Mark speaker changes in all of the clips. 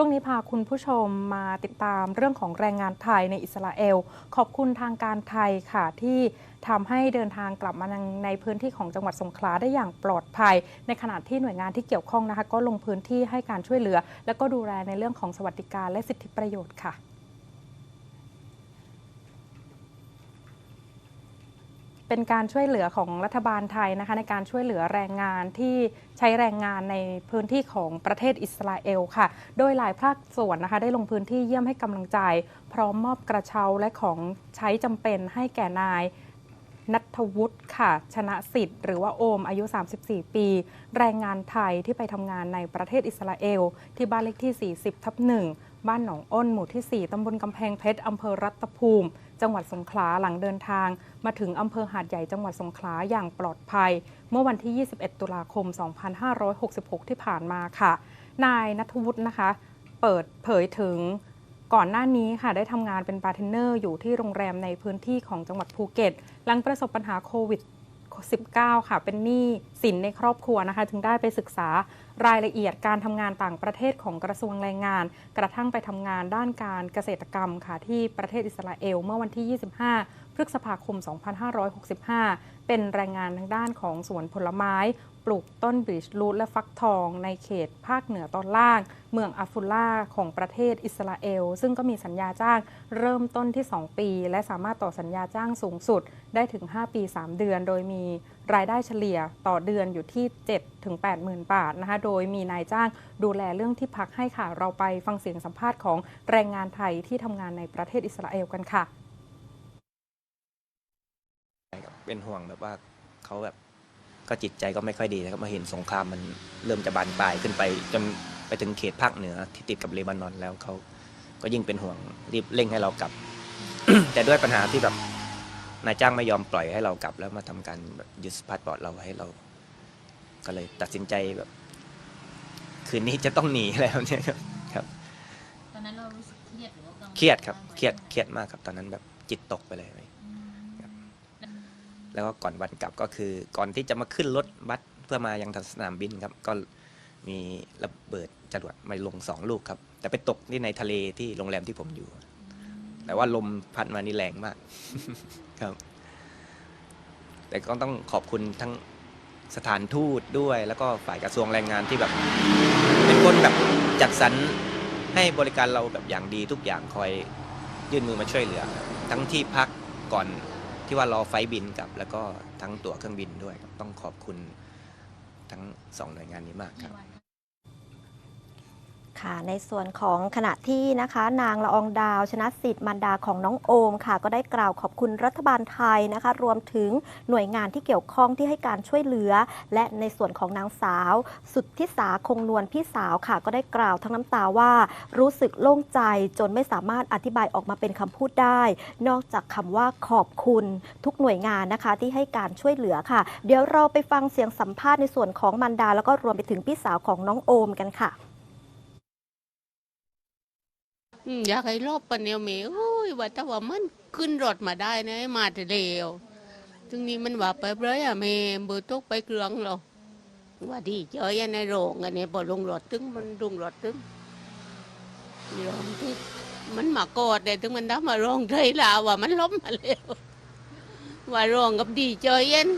Speaker 1: ช่วงนี้พาคุณผู้ชมมาติดตามเรื่องของแรงงานไทยในอิสราเอล ขอบคุณทางการไทยค่ะที่ทำให้เดินทางกลับมาในพื้นที่ของจังหวัดสงขลาได้อย่างปลอดภัย ในขณะที่หน่วยงานที่เกี่ยวข้องนะคะ ก็ลงพื้นที่ให้การช่วยเหลือ และก็ดูแลในเรื่องของสวัสดิการและสิทธิประโยชน์ค่ะ เป็นการช่วยเหลือของรัฐบาลไทยนะคะในการช่วยเหลือแรงงานที่ใช้แรงงานในพื้นที่ของประเทศอิสราเอลค่ะ โดยหลายภาคส่วนนะคะได้ลงพื้นที่เยี่ยมให้กำลังใจ พร้อมมอบกระเช้าและของใช้จำเป็นให้แก่นายนัทวุฒิค่ะ ชนะสิทธิ์หรือว่าโอมอายุ 34 ปี แรงงานไทยที่ไปทำงานในประเทศอิสราเอล ที่บ้านเลขที่ 40 ทับหนึ่งบ้านหนองอ้นหมู่ที่ 4 ตำบลกำแพงเพชรอำเภอรัตภูมิ จังหวัดสงขลาหลังเดินทาง มาถึงอำเภอหาดใหญ่จังหวัดสงขลาอย่างปลอดภัย เมื่อวันที่ 21 ตุลาคม 2566 ที่ผ่านมาค่ะ นายนัทวุฒินะคะ เปิดเผยถึงก่อนหน้านี้ค่ะได้ทำงานเป็นบาร์เทนเนอร์อยู่ที่โรงแรมในพื้นที่ของจังหวัดภูเก็ต หลังประสบปัญหาโควิด 19 ค่ะ เป็นหนี้สินในครอบครัวนะคะ จึงได้ไปศึกษา รายละเอียดการทำงานต่างประเทศของกระทรวงแรงงาน กระทั่งไปทำงานด้านการเกษตรกรรมค่ะที่ประเทศอิสราเอลเมื่อวันที่ 25 พฤษภาคม 2565 เป็นแรงงานทางด้านของสวนผลไม้ ปลูกต้นบริชรูทและฟักทองในเขตภาคเหนือตอนล่าง เมืองอาฟุล่าของประเทศอิสราเอล ซึ่งก็มีสัญญาจ้างเริ่มต้นที่ 2 ปี และสามารถต่อสัญญาจ้างสูงสุดได้ถึง 5 ปี 3 เดือน โดยมี รายได้เฉลี่ยต่อเดือนอยู่ที่ 7 ถึง8หมื่นบาทนะคะ โดยมีนายจ้างดูแลเรื่องที่พักให้ค่ะ เราไปฟังเสียงสัมภาษณ์ของแรงงานไทยที่ทำงานในประเทศอิสราเอลกันค่ะ
Speaker 2: เป็นห่วงแบบว่าเขาแบบก็จิตใจก็ไม่ค่อยดีนะครับมาเห็นสงครามมันเริ่มจะบานปลายขึ้นไปจนไปถึงเขตภาคเหนือที่ติดกับเลบานอนแล้วเขาก็ยิ่งเป็นห่วงรีบเร่งให้เรากลับ แต่ด้วยปัญหาที่แบบ นายจ้างไม่ยอมปล่อยให้เรากลับแล้วมาทำการแบบยึดพาสปอร์ตเราให้เรา ก็เลยตัดสินใจแบบ คืนนี้จะต้องหนีแล้วเนี่ยครับครับ
Speaker 3: ตอนนั้นเรารู้สึกเครียดหรือว่ากังวล
Speaker 2: เครียดครับ
Speaker 3: มาก
Speaker 2: เครียดเครียดมากครับ ตอนนั้นแบบจิตตกไปเลย
Speaker 3: อืม
Speaker 2: แล้วก็ก่อนวันกลับก็คือก่อนที่จะมาขึ้นรถบัสเพื่อมายังสนามบินครับ ก็มีระเบิดจรวดมาลงสองลูกครับ แต่ไปตกที่ในทะเลที่โรงแรมที่ผมอยู่ แต่ว่าลมพัดมานี่แรงมาก ครับ แต่ก็ต้องขอบคุณทั้งสถานทูตด้วย แล้วก็ฝ่ายกระทรวงแรงงานที่แบบ เป็นคนแบบจัดสรรให้บริการเราแบบอย่างดีทุกอย่างคอยยื่นมือมาช่วยเหลือ ทั้งที่พักก่อนที่ว่ารอไฟบินกลับ แล้วก็ทั้งตั๋วเครื่องบินด้วยครับต้องขอบคุณทั้งสองหน่วยงานนี้มากครับ
Speaker 3: ค่ะ
Speaker 4: ในส่วนของขณะที่นะคะ นางละอองดาว ชนะสิทธิ์มารดาของน้องโอมค่ะ ก็ได้กล่าวขอบคุณรัฐบาลไทยนะคะ รวมถึงหน่วยงานที่เกี่ยวข้องที่ให้การช่วยเหลือ และในส่วนของนางสาว สุดทิสาคงนวลพี่สาวค่ะ ก็ได้กล่าวทั้งน้ำตาว่า รู้สึกโล่งใจจนไม่สามารถอธิบายออกมาเป็นคำพูดได้ นอกจากคำว่าขอบคุณทุกหน่วยงานนะคะ ที่ให้การช่วยเหลือค่ะ เดี๋ยวเราไปฟังเสียงสัมภาษณ์ในส่วนของมารดา แล้วก็รวมไปถึงพี่สาวของน้องโอมกันค่ะ
Speaker 5: อืมอยากให้รอบปันเนียวเมโอ้ยว่าถ้าว่ามันขึ้นรถมาได้นะมาแต่เร็วถึงนี้มันว่าไปเบยอะเมเบอร์ตกไปเกลืองหรอว่าดีเจอยันในโรงอันนี้พอลงรถตึงมันลงรถตึงยอมที่มันมากอดแต่ถึงมันได้มาร้องใจลาว่ามันล้มมาแล้วว่าร้องกับดีเจอยัน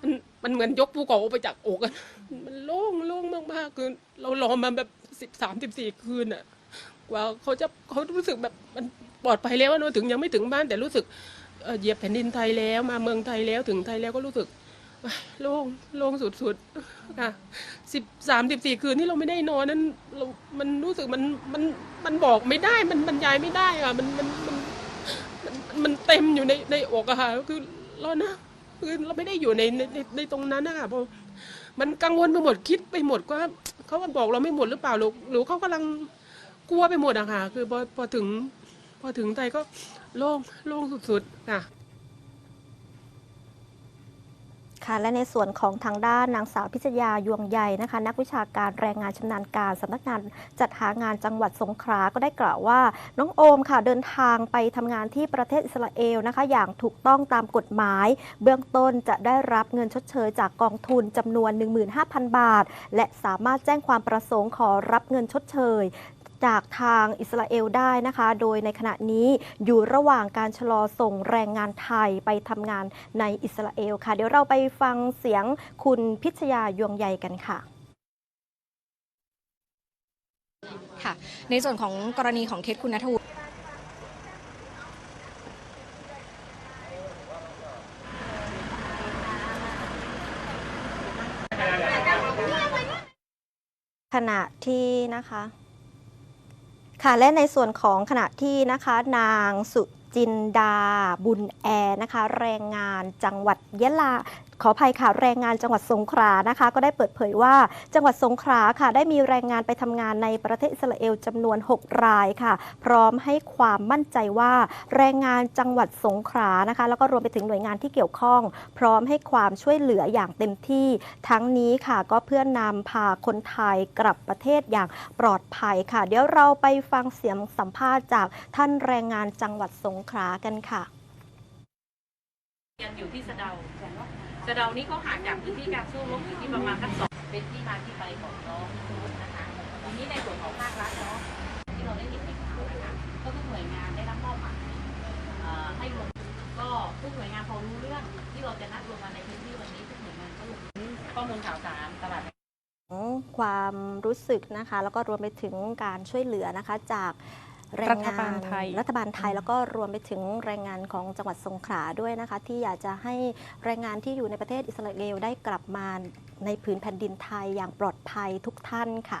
Speaker 6: มันมันเหมือนยกภูเขาไปจากอกอะ มันโล่งโล่งมากๆคือเรารอมาแบบสิบสามสิบสี่คืนอะกว่าเขาจะเขารู้สึกแบบมันปลอดภัยแล้วนอะถึงยังไม่ถึงบ้านแต่รู้สึกเหยียบแผ่นดินไทยแล้วมาเมืองไทยแล้วถึงไทยแล้วก็รู้สึกโล่งโล่งสุดๆค่ะสิบสามสิบสี่คืนที่เราไม่ได้นอนนั้นเรามันรู้สึกมันมันมันบอกไม่ได้มันบรรยายไม่ได้อะมันมันมันมันมันเต็มอยู่ในในอกอะค่ะคือเรานะคือเราไม่ได้อยู่ในในในในตรงนั้นนะคะเพราะ มันกังวลไปหมดคิดไปหมดว่าเขาบอกเราไม่หมดหรือเปล่าหรือหรือเขากำลังกลัวไปหมดอะค่ะ คือพอพอถึง พอถึงไทยก็โล่งโล่งสุดๆค่ะ
Speaker 4: ค่ะและในส่วนของทางด้านนางสาวพิชยายวงใหญ่นะคะ นักวิชาการแรงงานชำนาญการสำนักงานจัดหางานจังหวัดสงขลาก็ได้กล่าวว่า น้องโอมค่ะเดินทางไปทำงานที่ประเทศอิสราเอลนะคะ อย่างถูกต้องตามกฎหมาย เบื้องต้นจะได้รับเงินชดเชยจากกองทุนจำนวน 15,000 บาท และสามารถแจ้งความประสงค์ขอรับเงินชดเชย จากทางอิสราเอลได้นะคะ โดยในขณะนี้อยู่ระหว่างการชะลอส่งแรงงานไทยไปทำงานในอิสราเอลค่ะ เดี๋ยวเราไปฟังเสียงคุณพิชยายวงใหญ่กันค่ะ
Speaker 7: ค่ะ ในส่วนของกรณีของเคสคุณนัทวุฒิ
Speaker 4: ขณะที่นะคะ ค่ะและในส่วนของขณะที่นะคะนางสุจินดาบุญแอนะคะ แรงงานจังหวัดยะลาขออภัยค่ะแรงงานจังหวัดสงขลานะคะ ก็ได้เปิดเผยว่าจังหวัดสงขลาค่ะ ได้มีแรงงานไปทำงานในประเทศอิสราเอลจำนวน 6 รายค่ะ พร้อมให้ความมั่นใจว่า แรงงานจังหวัดสงขลานะคะ แล้วก็รวมไปถึงหน่วยงานที่เกี่ยวข้อง พร้อมให้ความช่วยเหลืออย่างเต็มที่ ทั้งนี้ค่ะ ก็เพื่อนำพาคนไทยกลับประเทศอย่างปลอดภัยค่ะ เดี๋ยวเราไปฟังเสียงสัมภาษณ์จากท่านแรงงานจังหวัดสงขลากันค่ะ
Speaker 8: ยังอยู่ที่สะเดา สะเดานี้เขาห่างจากพื้นที่การสู้รบอยู่ที่ประมาณสักสองเป็นที่มาที่ไปของน้องนะคะทีนี้ในส่วนของภาครัฐเนาะที่เราได้เห็นในข่าวนะคะก็ทุกหน่วยงานได้รับมอบหมายเอ่อให้ลงก็ทุกหน่วยงานพอรู้เรื่องที่เราจะนัดรวมกันในพื้นที่วันนี้ทุกหน่วยงานก็ลงข้อมูลข่าวสารตลาด
Speaker 4: ความรู้สึกนะคะ แล้วก็รวมไปถึงการช่วยเหลือนะคะจาก แรงงาน
Speaker 1: รัฐบาลไทย
Speaker 4: รัฐบาลไทยแล้วก็รวมไปถึงแรงงานของจังหวัดสงขลาด้วยนะคะ ที่อยากจะให้แรงงานที่อยู่ในประเทศอิสราเอลได้กลับมาในผืนแผ่นดินไทยอย่างปลอดภัยทุกท่านค่ะ